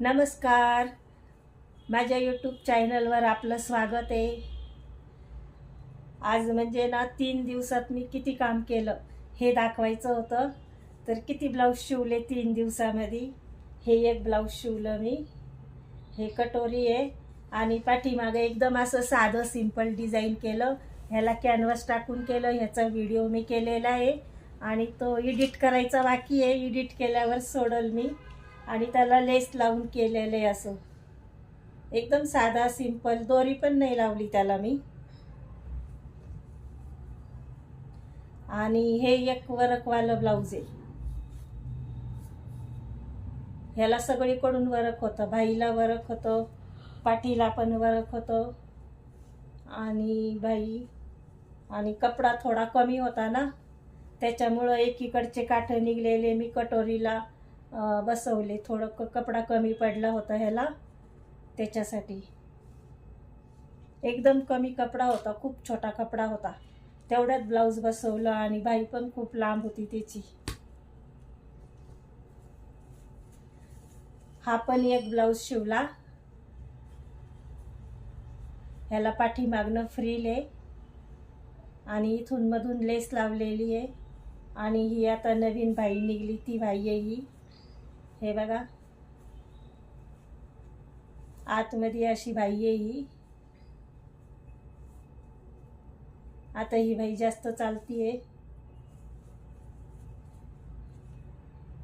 नमस्कार. माझ्या यूट्यूब चॅनलवर आपलं स्वागत आहे. आज म्हणजे ना तीन दिवसात मी किती काम केलं हे दाखवायचं होतं. तर किती ब्लाऊज शिवले तीन दिवसामध्ये? हे एक ब्लाऊज शिवलं मी. हे कटोरी आहे आणि पाठीमागं एकदम असं साधं सिंपल डिझाईन केलं. ह्याला कॅनव्हास टाकून केलं. ह्याचा व्हिडिओ मी केलेला आहे. आणि तो एडिट करायचा बाकी आहे. एडिट केल्यावर सोडल मी. आणि त्याला लेस लावून केलेले असं. एकदम साधा सिंपल दोरी पण नाही लावली त्याला मी. आणि हे एक वरकवालं ब्लाऊज आहे. ह्याला सगळीकडून वरक होतं. भाईला वरक होतं. पाठीला पण वरक होतं. आणि बाई आणि कपडा थोडा कमी होता ना. त्याच्यामुळं एकीकडचे काठ निघलेले मी कटोरीला. बसवले. थोडं क कपडा कमी पडला होता ह्याला. त्याच्यासाठी. एकदम कमी कपडा होता. खूप छोटा कपडा होता. तेवढ्यात ब्लाऊज बसवलं आणि बाई पण खूप लांब होती त्याची. हा पण एक ब्लाऊज शिवला. ह्याला पाठीमागणं फ्रील आहे आणि इथून मधून लेस लावलेली आहे. आणि ही आता नवीन भाई निघली. ती भाई आहे ही. हे बघा. आतमध्ये अशी बाई आहे ही. आता ही बाई जास्त चालतीये.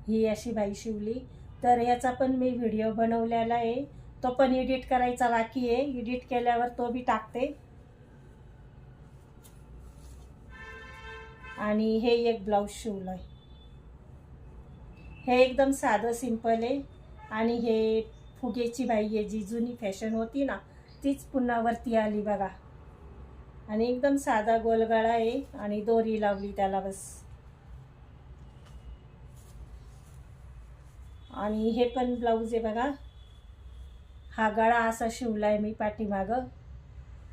ही अशी बाई शिवली. तर याचा पण मी व्हिडिओ बनवलेला आहे. तो पण एडिट करायचा बाकी आहे. एडिट केल्यावर तो बी टाकते. आणि हे एक ब्लाऊज शिवलं आहे हे एकदम साधं सिंपल आहे. आणि हे फुगेची बाई आहे जी जुनी फॅशन होती ना तीच पुन्हा वरती आली बघा. आणि एकदम साधा गोलगळा आहे आणि दोरी लावली त्याला बस. आणि हे पण ब्लाऊज आहे बघा. हा गळा असा शिवलाय मी पाठीमागं.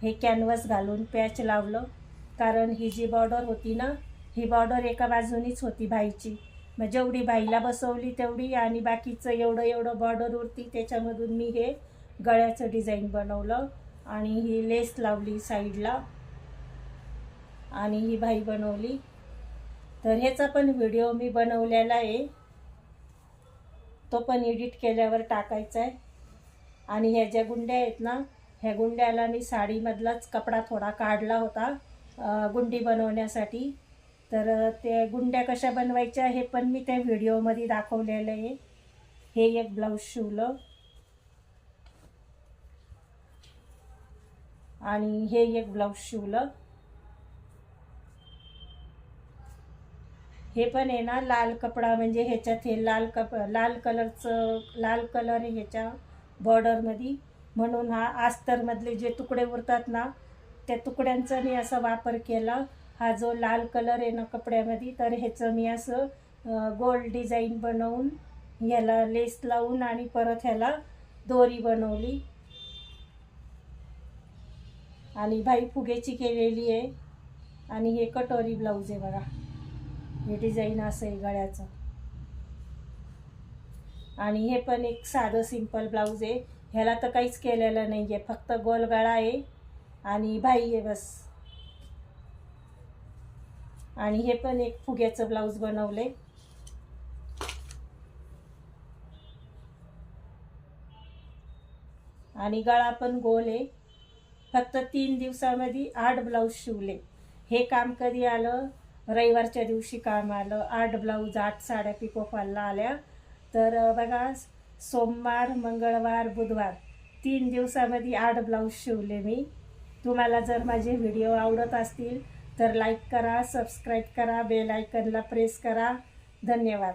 हे कॅनव्हस घालून पॅच लावलं. कारण ही जी बॉर्डर होती ना ही बॉर्डर एका बाजूनीच होती बाईची. मग जेवढी बाईला बसवली तेवढी आणि बाकीचं एवढं एवढं बॉर्डर उरती त्याच्यामधून मी हे गळ्याचं डिझाईन बनवलं आणि ही लेस लावली साईडला आणि ही बाई बनवली. तर ह्याचा पण व्हिडिओ मी बनवलेला आहे. तो पण एडिट केल्यावर टाकायचा आहे. आणि ह्या ज्या गुंड्या आहेत ना ह्या गुंड्याला मी साडीमधलाच कपडा थोडा काढला होता गुंडी बनवण्यासाठी. तर ते गुंड्या कशा बनवायच्या हे पण मी त्या व्हिडिओमध्ये दाखवलेलं आहे. हे एक ब्लाऊज शिवलं. आणि हे एक ब्लाऊज शिवलं. हे पण आहे ना लाल कपडा म्हणजे ह्याच्यात हे लाल कप लाल कलरचं लाल कलर आहे ह्याच्या बॉर्डरमध्ये. म्हणून हा आस्तरमधले जे तुकडे उरतात ना त्या तुकड्यांचा मी असा वापर केला. हा जो लाल कलर आहे ना कपड्यामध्ये तर ह्याचं मी असं गोल डिझाईन बनवून ह्याला लेस लावून आणि परत ह्याला दोरी बनवली. आणि भाई फुगेची केलेली आहे. आणि हे कटोरी ब्लाऊज आहे बघा. हे डिझाईन असं आहे गळ्याचं. आणि हे पण एक साधं सिंपल ब्लाऊज आहे. ह्याला तर काहीच केलेलं नाही आहे फक्त गोल गळा आहे. आणि भाई आहे बस. आणि हे पण एक फुग्याचं ब्लाऊज बनवले. आणि गळा पण गोल आहे. फक्त तीन दिवसामध्ये आठ ब्लाऊज शिवले. हे काम कधी आलं? रविवारच्या दिवशी काम आलं. आठ ब्लाऊज आठ साड्या पिकोफॉलला आल्या. तर बघा सोमवार मंगळवार बुधवार तीन दिवसामध्ये आठ ब्लाऊज शिवले मी. तुम्हाला जर माझे व्हिडिओ आवडत असतील तर लाईक करा सबस्क्राईब करा बेल आयकनला प्रेस करा. धन्यवाद.